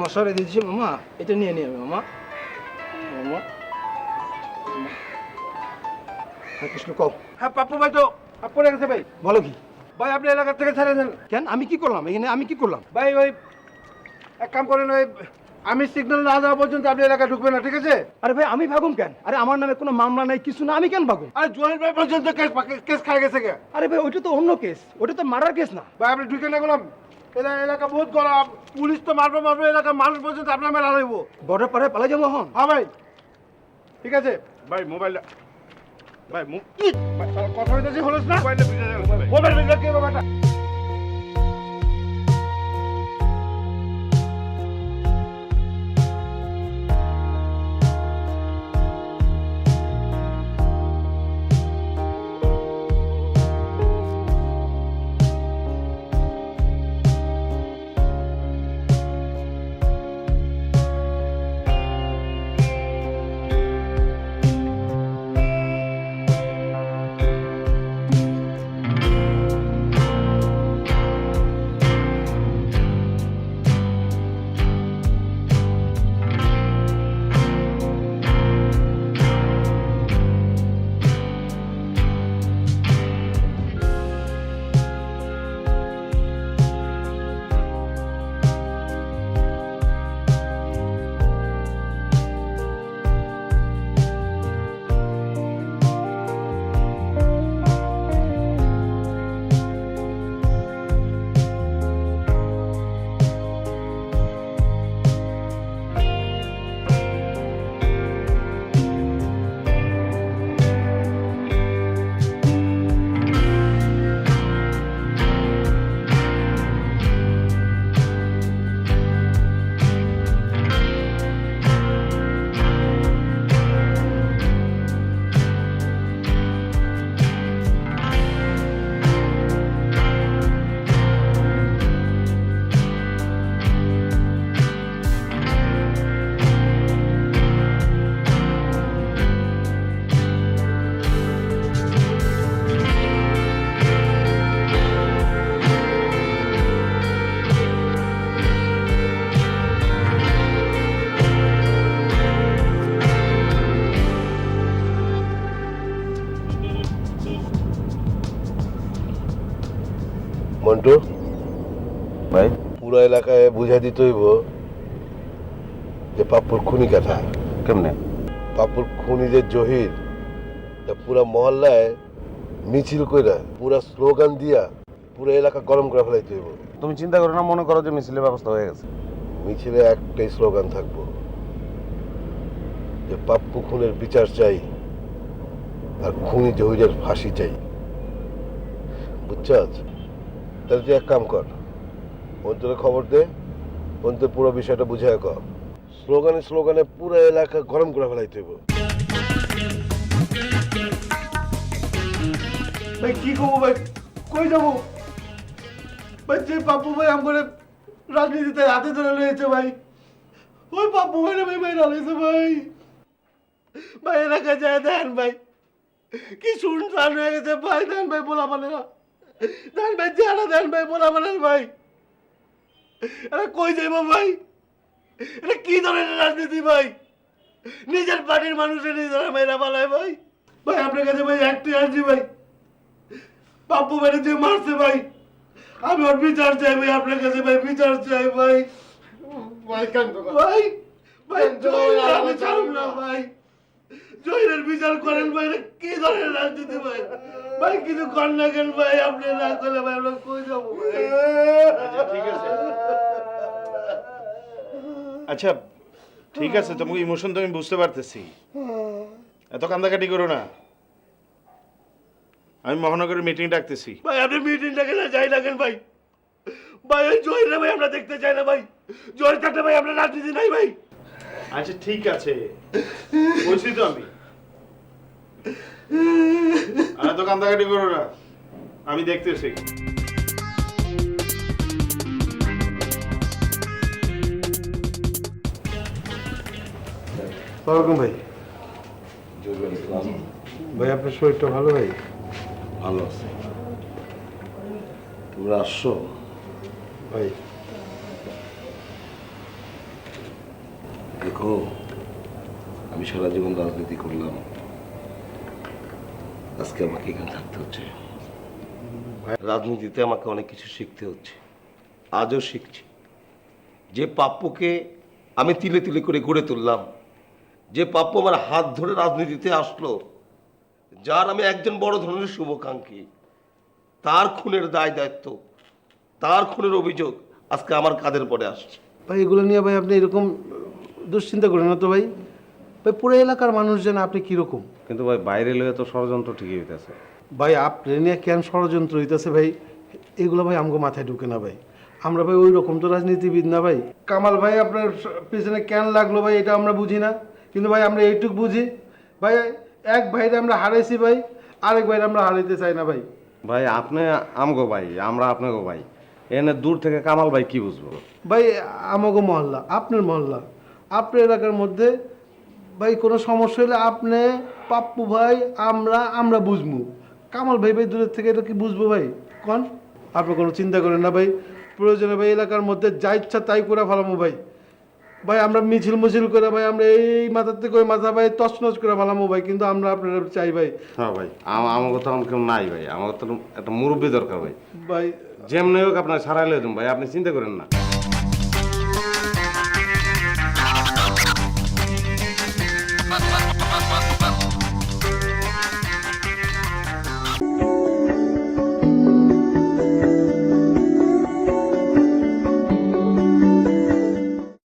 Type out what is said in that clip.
মশারে দিয়েছি মামা। এটা নিয়ে নিয়ে মামা। মামা। হ্যাঁ কৃষ্ণ কও। হ্যাঁ পাপ্পু ভাই তো পড়ে গেছে ভাই। বলো কি? ভাই আপনি এলাকা থেকে ছেড়ে দেন কেন? আমি কি করলাম? এখানে আমি কি করলাম? ভাই ওই এক কাম করেন ওই আমি সিগন্যাল না দেওয়া পর্যন্ত আপনি এলাকা ঢুকবেন না ঠিক আছে? আরে ভাই আমি ভাগুম কেন? আরে আমার নামে কোনো মামলা নাই কিছু না আমি কেন ভাগুম? আরে জোয়ার ভাই পর্যন্ত কেস কেস খাই গেছে কে আরে ভাই ওইটা তো অন্য কেস ওটা তো মারার কেস না। ভাই আপনি ঢুকে না গেলাম এলা এলাকা বহুত গরম পুলিশ তো মারবে মারবে এলাকা মানুষ পর্যন্ত আপনার মেলা লইব বর্ডার পারে পালা যাব এখন? হ্যাঁ ভাই ঠিক আছে? ভাই মোবাইল ভাই মু- ভাই, কথা হইতেছে হলস না? মোবাইলটা ভিজে গেল মোবাইল ভাই? পুরো এলাকায় বুঝাই দিতে হইব যে পাপ্পুর খুনি কথা? কেমনে? পাপ্পুর খুনি যে জহির তা পুরা মহল্লায় মিছিল কইরা পুরা স্লোগান দিয়া পুরো এলাকা গরম করে ফেলাইতে হইব। তুমি চিন্তা করো না মনে করো যে মিছিলের ব্যবস্থা হয়ে গেছে। মিছিলে একটাই স্লোগান থাকব যে পাপ্পু খুনের বিচার চাই আর খুনি জহিরের ফাঁসি চাই। বুঝছাস? তাহলে তুই এক কাম কর অন্তরে খবর দে অন্তর পুরো বিষয়টা বুঝায় কর স্লোগানে স্লোগানে পুরো এলাকা গরম করে ফেলাইতে হইব। ভাই, কি করব ভাই? কই যাব? ভাই, যে পাপ্পু ভাই আমার রাজনীতিতে হাতে ধরে রয়েছে ভাই। ওই পাপ্পু ভাই ভাই ভাই রয়েছে ভাই? ভাই, এলাকায় যায় দেন ভাই। কি শুনশান হয়ে গেছে? ভাই দেন ভাই, বলা মানে না। দেন ভাই চেহারা দেন ভাই, বলা মানে ভাই। আরে কই যাইব ভাই? এটা কি ধরনের রাজনীতি ভাই? নিজের পার্টির মানুষের নিজেরা মেয়েরা পালায় ভাই। ভাই আপনার কাছে ভাই একটাই আসছি ভাই। মেরে যে মারছে ভাই। আমি ওর বিচার চাই ভাই আপনার কাছে ভাই বিচার চাই ভাই। ভাই ভাই ভাই আমি ছাড়ব না ভাই। জয়ের বিচার করেন ভাই কি ধরনের রাজনীতি ভাই? ভাই কিছু কর না কেন ভাই আপনি না করলে ভাই আমরা কই যাব ভাই? আচ্ছা ঠিক আছে তোমাকে ইমোশন তো আমি বুঝতে পারতেছি। এত কান্দাকাটি করো না। আমি মহানগরের মিটিং ডাকতেছি। ভাই আপনি মিটিংটাকে না যাই লাগেন ভাই। ভাই ওই জয় জয়ের ভাই আমরা দেখতে চাই না ভাই। জয়ের থাকলে ভাই আমরা রাজনীতি নাই ভাই। আচ্ছা ঠিক আছে। বলছি তো আমি। আর এত কান্দাকাটি করো না। আমি দেখতেছি। ওরকম ভাই। ভাই আপনার শরীরটা ভালো ভাই? ভালো আছে। তোমরা আসছো? ভাই। দেখো আমি সারা জীবন রাজনীতি করলাম। আজকে আমাকে এখানে থাকতে হচ্ছে। রাজনীতিতে আমাকে অনেক কিছু শিখতে হচ্ছে। আজও শিখছি। যে প্রাপ্যকে আমি তিলে তিলে করে গড়ে তুললাম যে প্রাপ্য আমার হাত ধরে রাজনীতিতে আসলো যার আমি একজন বড় ধরনের শুভকাঙ্ক্ষী। তার খুনের দায় দায়িত্ব তার খুনের অভিযোগ আজকে আমার কাদের পরে আসছে। ভাই এগুলো নিয়ে ভাই আপনি এরকম দুশ্চিন্তা করেন না তো ভাই। ভাই পুরো এলাকার মানুষ যেন আপনি কীরকম? কিন্তু ভাই বাইরে লয়ে তো ষড়যন্ত্র ঠিকই হইতেছে। ভাই আপনি নিয়ে কেন ষড়যন্ত্র হইতেছে ভাই? এগুলো ভাই আমাকে মাথায় ঢুকে না ভাই। আমরা ভাই ওই রকম তো রাজনীতিবিদ না ভাই। কামাল ভাই আপনার পিছনে কেন লাগল ভাই এটা আমরা বুঝি না। কিন্তু ভাই আমরা এইটুক বুঝি। ভাই এক ভাইরে আমরা হারাইছি ভাই আরেক ভাইরে আমরা হারাইতে চাই না ভাই। ভাই আপনি আমগো ভাই আমরা আপনাগো ভাই। এনে দূর থেকে কামাল ভাই কি বুঝব? ভাই আমাকে মহল্লা আপনার মহল্লা। আপনার এলাকার মধ্যে ভাই কোনো সমস্যা হলে আপনি পাপ্পু ভাই আমরা আমরা বুঝব। কামাল ভাই ভাই দূরের থেকে এটা কি বুঝব ভাই? কন? আপনি কোনো চিন্তা করেন না ভাই। প্রয়োজনে ভাই এলাকার মধ্যে যা ইচ্ছা তাই করে ফেলামো ভাই। ভাই আমরা মিছিল মুছিল করে ভাই আমরা এই মাথার থেকে ওই মাথা ভাই তছনছ করে ভালামো ভাই কিন্তু আমরা আপনারা চাই ভাই। হ্যাঁ ভাই আমার কথা আমার কেউ নাই ভাই আমার তো একটা মুরব্বী দরকার ভাই। ভাই যেমনি হোক আপনার সারাই লো ভাই আপনি চিন্তা করেন না।